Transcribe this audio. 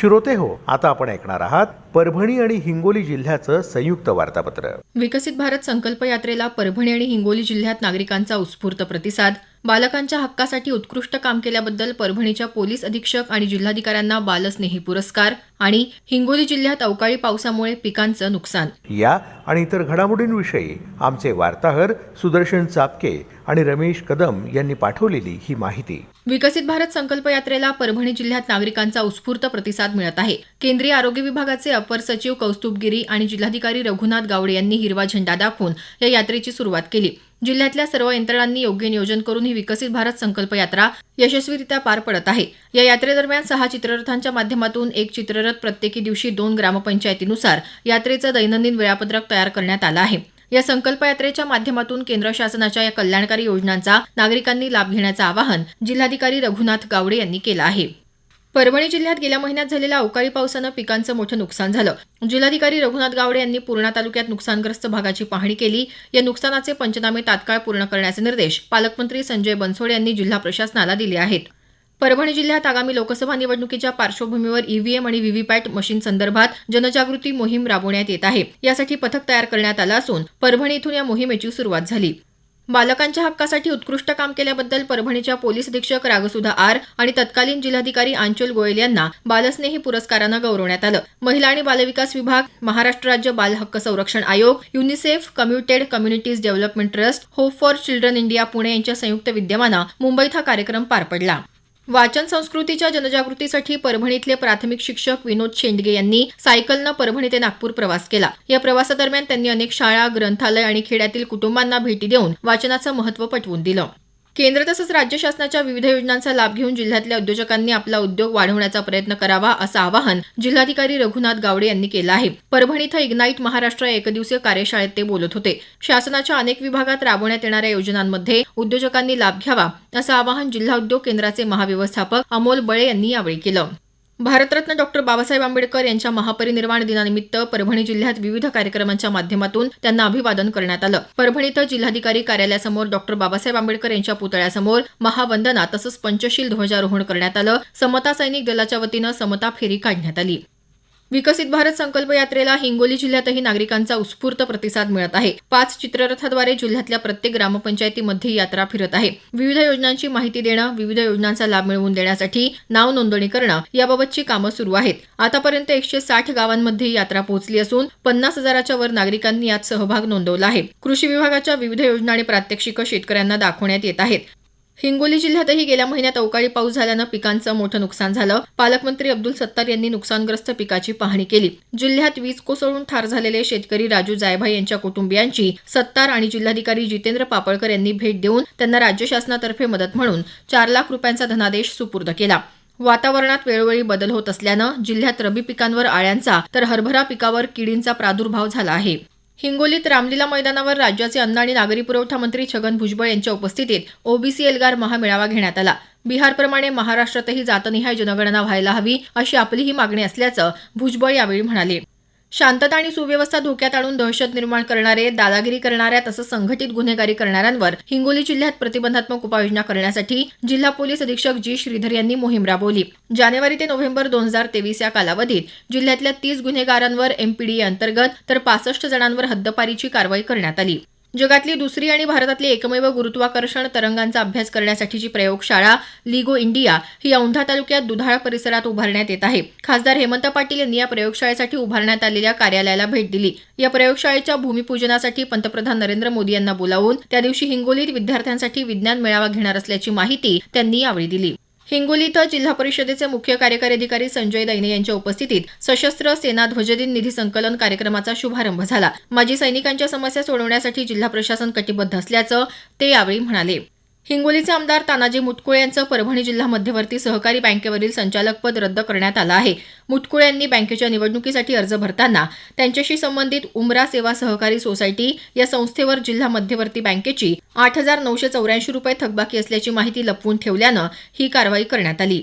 श्रोते हो. आता आपण ऐकणार आहात परभणी आणि हिंगोली जिल्ह्याचं संयुक्त वार्तापत्र. विकसित भारत संकल्प यात्रेला परभणी आणि हिंगोली जिल्ह्यात नागरिकांचा उत्स्फूर्त प्रतिसाद. बालकांच्या हक्कासाठी उत्कृष्ट काम केल्याबद्दल परभणीच्या पोलीस अधीक्षक आणि जिल्हाधिकाऱ्यांना बालस्नेही पुरस्कार आणि हिंगोली जिल्ह्यात अवकाळी पावसामुळे पिकांचं नुकसान. या आणि इतर घडामोडींविषयी आमचे वार्ताहर सुदर्शन चापके आणि रमेश कदम यांनी पाठवलेली ही माहिती. विकसित भारत संकल्प यात्रेला परभणी जिल्ह्यात नागरिकांचा उत्स्फूर्त प्रतिसाद मिळत आहे. केंद्रीय आरोग्य विभागाचे अपर सचिव कौस्तुभ गिरी आणि जिल्हाधिकारी रघुनाथ गावडे यांनी हिरवा झेंडा दाखवून या यात्रेची सुरुवात केली. जिल्ह्यातल्या सर्व यंत्रणांनी योग्य नियोजन करून ही विकसित भारत संकल्प यात्रा यशस्वीरित्या पार पडत आहे. या यात्रेदरम्यान सहा चित्ररथांच्या माध्यमातून एक चित्ररथ प्रत्येकी दिवशी दोन ग्रामपंचायतीनुसार यात्रेचं दैनंदिन वेळापत्रक तयार करण्यात आलं आहे. या संकल्प यात्रेच्या माध्यमातून केंद्र शासनाच्या या कल्याणकारी योजनांचा नागरिकांनी लाभ घेण्याचं आवाहन जिल्हाधिकारी रघुनाथ गावडे यांनी केलं आहे. परभणी जिल्ह्यात गेल्या महिन्यात झालेल्या अवकाळी पावसानं पिकांचं मोठं नुकसान झालं. जिल्हाधिकारी रघुनाथ गावडे यांनी पूर्णा तालुक्यात नुकसानग्रस्त भागाची पाहणी केली. या नुकसानाचे पंचनामे तात्काळ पूर्ण करण्याचे निर्देश पालकमंत्री संजय बनसोडे यांनी जिल्हा प्रशासनाला दिले आहेत. परभणी जिल्ह्यात आगामी लोकसभा निवडणुकीच्या पार्श्वभूमीवर ईव्हीएम आणि व्हीव्हीपॅट मशीन संदर्भात जनजागृती मोहीम राबवण्यात येत आहे. यासाठी पथक तयार करण्यात आलं असून परभणी इथून या मोहिमेची सुरुवात झाली. बालकांच्या हक्कासाठी उत्कृष्ट काम केल्याबद्दल परभणीच्या पोलीस अधीक्षक रागसुधा आर आणि तत्कालीन जिल्हाधिकारी आंचल गोयल यांना बालस्नेही पुरस्कारानं गौरवण्यात आलं. महिला आणि बालविकास विभाग महाराष्ट्र राज्य बाल हक्क संरक्षण आयोग UNICEF commuted communities development trust hope for children India Pune यांच्या संयुक्त विद्यमानं मुंबईत हा कार्यक्रम पार पडला. वाचन संस्कृतीच्या जनजागृतीसाठी परभणीतले प्राथमिक शिक्षक विनोद शेंडगे यांनी सायकलनं परभणी ते नागपूर प्रवास केला. या प्रवासादरम्यान त्यांनी अनेक शाळा ग्रंथालय आणि खेड्यातील कुटुंबांना भेटी देऊन वाचनाचं महत्त्व पटवून दिलं. केंद्र तसंच राज्य शासनाच्या विविध योजनांचा लाभ घेऊन जिल्ह्यातल्या उद्योजकांनी आपला उद्योग वाढवण्याचा प्रयत्न करावा असं आवाहन जिल्हाधिकारी रघुनाथ गावडे यांनी केलं आहे. परभणी इथं इग्नाईट महाराष्ट्र या एकदिवसीय कार्यशाळेत ते बोलत होते. शासनाच्या अनेक विभागात राबवण्यात येणाऱ्या योजनांमध्ये उद्योजकांनी लाभ घ्यावा असं आवाहन जिल्हा उद्योग केंद्राचे महाव्यवस्थापक अमोल बळे यांनी यावेळी केलं. भारतरत्न डॉक्टर बाबासाहेब आंबेडकर यांच्या महापरिनिर्वाण दिनानिमित्त परभणी जिल्ह्यात विविध कार्यक्रमांच्या माध्यमातून त्यांना अभिवादन करण्यात आलं. परभणी इथं जिल्हाधिकारी कार्यालयासमोर डॉक्टर बाबासाहेब आंबेडकर यांच्या पुतळ्यासमोर महावंदना तसंच पंचशील ध्वजारोहण करण्यात आलं. समता सैनिक दलाच्या वतीनं समता फेरी काढण्यात आली. विकसित भारत संकल्प यात्रेला हिंगोली जिल्ह्यातही नागरिकांचा उत्स्फूर्त प्रतिसाद मिळत आहे. पाच चित्ररथाद्वारे जिल्ह्यातल्या प्रत्येक ग्रामपंचायतीमध्ये यात्रा फिरत आहे. विविध योजनांची माहिती देणं विविध योजनांचा लाभ मिळवून देण्यासाठी नाव नोंदणी करणं याबाबतची कामं सुरू आहेत. आतापर्यंत एकशे साठ गावांमध्ये यात्रा पोहोचली असून पन्नास हजाराच्या वर नागरिकांनी यात सहभाग नोंदवला आहे. कृषी विभागाच्या विविध योजना आणि प्रात्यक्षिकं शेतकऱ्यांना दाखवण्यात येत आहेत. हिंगोली जिल्ह्यातही गेल्या महिन्यात अवकाळी पाऊस झाल्यानं पिकांचं मोठं नुकसान झालं. पालकमंत्री अब्दुल सत्तार यांनी नुकसानग्रस्त पिकाची पाहणी केली. जिल्ह्यात वीज कोसळून ठार झालेले शेतकरी राजू जायभाई यांच्या कुटुंबियांची सत्तार आणि जिल्हाधिकारी जितेंद्र पापळकर यांनी भेट देऊन त्यांना राज्य शासनातर्फे मदत म्हणून चार लाख रुपयांचा धनादेश सुपूर्द केला. वातावरणात वेळोवेळी बदल होत असल्यानं जिल्ह्यात रबी पिकांवर आळ्यांचा तर हरभरा पिकावर किडींचा प्रादुर्भाव झाला आहे. हिंगोलीत रामलीला मैदानावर राज्याचे अन्न आणि नागरी पुरवठा मंत्री छगन भुजबळ यांच्या उपस्थितीत ओबीसी एल्गार महामेळावा घेण्यात आला. बिहारप्रमाणे महाराष्ट्रातही जातनिहाय जनगणना व्हायला हवी अशी आपली ही मागणी असल्याचं भुजबळ यावेळी म्हणाले. शांतता आणि सुव्यवस्था धोक्यात आणून दहशत निर्माण करणारे दादागिरी करणाऱ्या तसंच संघटित गुन्हेगारी करणाऱ्यांवर हिंगोली जिल्ह्यात प्रतिबंधात्मक उपाययोजना करण्यासाठी जिल्हा पोलीस अधीक्षक जी श्रीधर यांनी मोहीम राबवली. जानेवारी ते नोव्हेंबर दोन हजार तेवीस या कालावधीत जिल्ह्यातल्या तीस गुन्हेगारांवर एमपीडीए अंतर्गत तर पासष्ट जणांवर हद्दपारीची कारवाई करण्यात आली. जगातली दुसरी आणि भारतातली एकमेव गुरुत्वाकर्षण तरंगांचा अभ्यास करण्यासाठीची प्रयोगशाळा लिगो इंडिया ही औंढा तालुक्यात दुधाळ परिसरात उभारण्यात येत आहे. खासदार हेमंत पाटील यांनी या प्रयोगशाळेसाठी उभारण्यात आलेल्या कार्यालयाला भेट दिली. या प्रयोगशाळेच्या भूमिपूजनासाठी पंतप्रधान नरेंद्र मोदी यांना बोलावून त्या दिवशी हिंगोलीत विद्यार्थ्यांसाठी विज्ञान मेळावा घेणार असल्याची माहिती त्यांनी यावेळी दिली. हिंगोली इथं जिल्हा परिषदेचे मुख्य कार्यकारी अधिकारी संजय दैने यांच्या उपस्थितीत सशस्त्र सेना ध्वजदिन निधी संकलन कार्यक्रमाचा शुभारंभ झाला. माजी सैनिकांच्या समस्या सोडवण्यासाठी जिल्हा प्रशासन कटिबद्ध असल्याचं ते यावेळी म्हणाले. हिंगोलीचे आमदार तानाजी मुटकुळे यांचं परभणी जिल्हा मध्यवर्ती सहकारी बँकेवरील संचालकपद रद्द करण्यात आलं आहे. मुटकुळे यांनी बँकेच्या निवडणुकीसाठी अर्ज भरताना त्यांच्याशी संबंधित उमरा सेवा सहकारी सोसायटी या संस्थेवर जिल्हा मध्यवर्ती बँकेची आठ हजार नऊशे चौऱ्याऐंशी रुपये थकबाकी असल्याची माहिती लपवून ठेवल्यानं ही कारवाई करण्यात आली.